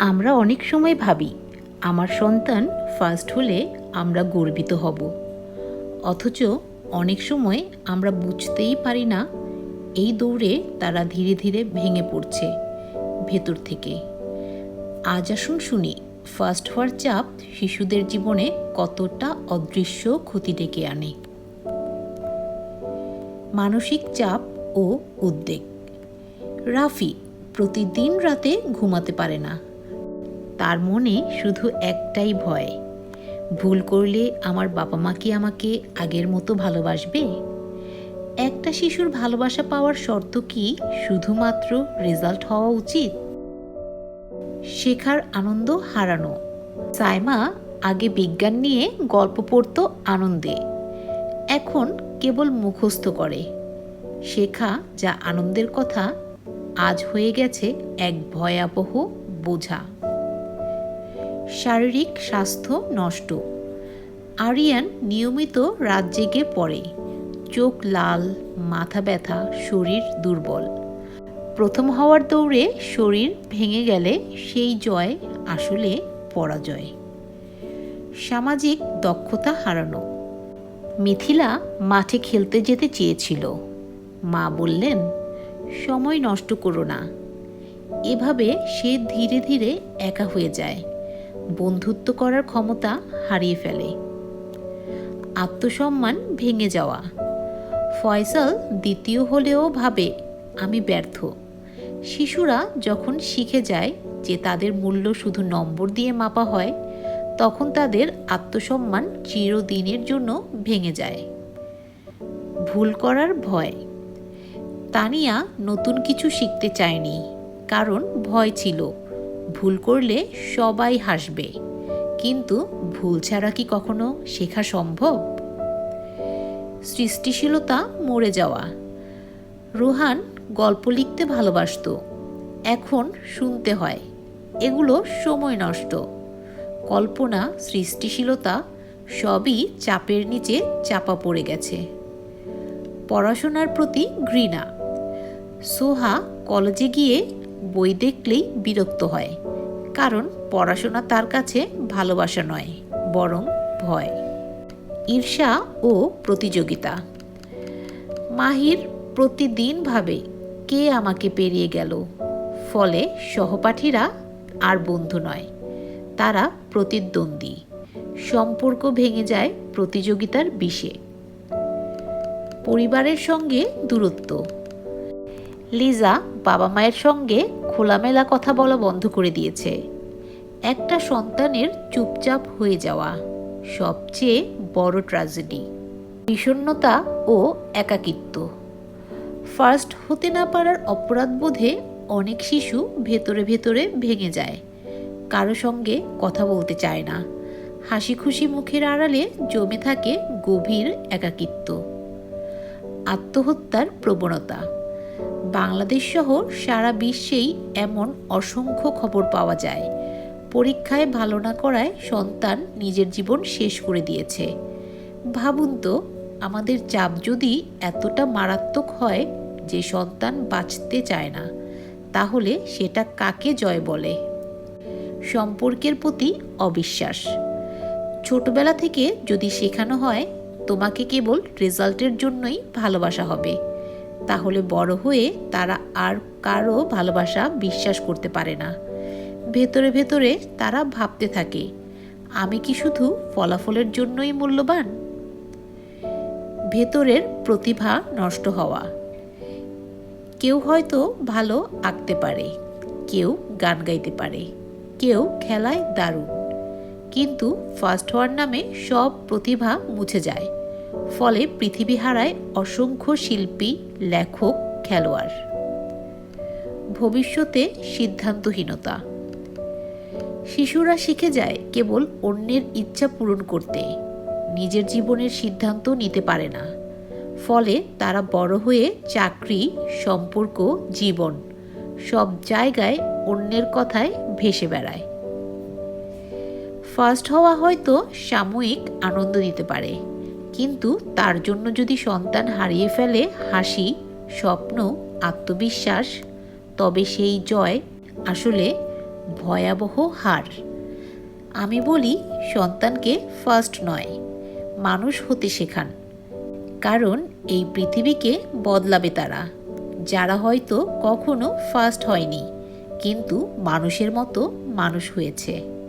আমরা অনেক সময় ভাবি, আমার সন্তান ফার্স্ট হলে আমরা গর্বিত হব। অথচ অনেক সময় আমরা বুঝতেই পারি না, এই দৌড়ে তারা ধীরে ধীরে ভেঙে পড়ছে ভেতর থেকে। আজ আসুন শুনি ফার্স্ট হওয়ার চাপ শিশুদের জীবনে কতটা অদৃশ্য ক্ষতি ডেকে আনে। মানসিক চাপ ও উদ্বেগ। রাফি, প্রতিদিন রাতে ঘুমাতে পারে না। তার মনে শুধু একটাই ভয়। ভুল করলে আমার বাবা মা কি আমাকে আগের মতো ভালোবাসবে? একটা শিশুর ভালোবাসা পাওয়ার শর্ত কি শুধুমাত্র রেজাল্ট হওয়া উচিত? শেখার আনন্দ হারানো। সাইমা আগে বিজ্ঞান নিয়ে গল্প পড়তো আনন্দে। এখন কেবল মুখস্থ করে। শেখা যা আনন্দের কথা, আজ হয়ে গেছে এক ভয়াবহ বোঝা। শারীরিক স্বাস্থ্য নষ্ট। আরিয়ান নিয়মিত রাত জেগে পড়ে। চোখ লাল, মাথা ব্যথা, শরীর দুর্বল। প্রথম হওয়ার দৌড়ে শরীর ভেঙে গেলে সেই জয় আসলে পরাজয়। সামাজিক দক্ষতা হারানো। মিথিলা মাঠে খেলতে যেতে চেয়েছিল। মা বললেন, সময় নষ্ট করো না। এভাবে সে ধীরে ধীরে একা হয়ে যায়। বন্ধুত্ব করার ক্ষমতা হারিয়ে ফেলে। আত্মসম্মান ভেঙে যাওয়া। ফয়সাল দ্বিতীয় হলেও ভাবে, আমি ব্যর্থ। শিশুরা যখন শিখে যায় যে তাদের মূল্য শুধু নম্বর দিয়ে মাপা হয়, তখন তাদের আত্মসম্মান চিরদিনের জন্য ভেঙে যায়। ভুল করার ভয়। তানিয়া নতুন কিছু শিখতে চায়নি, কারণ ভয় ছিল। ভুল করলে সবাই হাসবে। কিন্তু ভুল ছাড়া কি কখনো শেখা সম্ভব? সৃষ্টিশীলতা মরে যাওয়া। রোহান গল্প লিখতে ভালোবাসত। এখন শুনতে হয়। এগুলো সময় নষ্ট। কল্পনা, সৃষ্টিশীলতা সবই চাপের নিচে চাপা পড়ে গেছে। পড়াশোনার প্রতি ঘৃণা। সোহা কলেজে গিয়ে বই দেখলেই বিরক্ত হয়। কারণ পড়াশোনা তার কাছে ভালোবাসা নয়, বরং ভয়। ঈর্ষা ও প্রতিযোগিতা। মাহির প্রতিদিন ভাবে, কে আমাকে পেরিয়ে গেল? ফলে সহপাঠীরা আর বন্ধু নয়, তারা প্রতিদ্বন্দ্বী। সম্পর্ক ভেঙে যায় প্রতিযোগিতার বিষে। পরিবারের সঙ্গে দূরত্ব। লিজা বাবা মায়ের সঙ্গে খোলামেলা কথা বলা বন্ধ করে দিয়েছে। একটা সন্তানের চুপচাপ হয়ে যাওয়া সবচেয়ে বড় ট্র্যাজেডি বিষণ্নতা ও একাকিত্ব। ফার্স্ট হতে না পারার অপরাধবোধে অনেক শিশু ভেতরে ভেতরে ভেঙে যায়। কারও সঙ্গে কথা বলতে চায় না। হাসি খুশি মুখের আড়ালে জমে থাকে গভীর একাকিত্ব। আত্মহত্যার প্রবণতা। বাংলাদেশ সহ সারা বিশ্বেই এমন অসংখ্য খবর পাওয়া যায়। পরীক্ষায় ভালো না করায় সন্তান নিজের জীবন শেষ করে দিয়েছে। ভাবুন তো, আমাদের চাপ যদি এতটা মারাত্মক হয় যে সন্তান বাঁচতে চায় না, তাহলে সেটা কাকে জয় বলে? সম্পর্কের প্রতি অবিশ্বাস। ছোটবেলা থেকে যদি শেখানো হয়, তোমাকে কেবল রেজাল্টের জন্যই ভালোবাসা হবে। তাহলে বড় হয়ে তারা আর কারও ভালোবাসা বিশ্বাস করতে পারে না। ভেতরে ভেতরে তারা ভাবতে থাকে, আমি কি শুধু ফলাফলের জন্যই মূল্যবান? ভেতরের প্রতিভা নষ্ট হওয়া। কেউ হয়তো ভালো আঁকতে পারে, কেউ গান গাইতে পারে, কেউ খেলায় দারুণ, কিন্তু ফার্স্ট হওয়ার নামে সব প্রতিভা মুছে যায়। ফলে পৃথিবী হারায় অসংখ্য শিল্পী, লেখক, খেলোয়াড়। ভবিষ্যতে সিদ্ধান্তহীনতা। শিশুরা শিখে যায় কেবল অন্যের ইচ্ছা পূরণ করতে। নিজের জীবনের সিদ্ধান্ত নিতে পারে না। ফলে তারা বড় হয়ে চাকরি, সম্পর্ক, জীবন সব জায়গায় অন্যের কথায় ভেসে বেড়ায়। ফার্স্ট হওয়া হয়তো সাময়িক আনন্দ দিতে পারে। কিন্তু তার জন্য যদি সন্তান হারিয়ে ফেলে হাসি, স্বপ্ন, আত্মবিশ্বাস, তবে সেই জয় আসলে ভয়াবহ হার। আমি বলি, সন্তানকে ফার্স্ট নয়, মানুষ হতে শেখান। কারণ এই পৃথিবীকে বদলাবে তারা। যারা হয়তো কখনো ফার্স্ট হয়নি, কিন্তু মানুষের মতো মানুষ হয়েছে।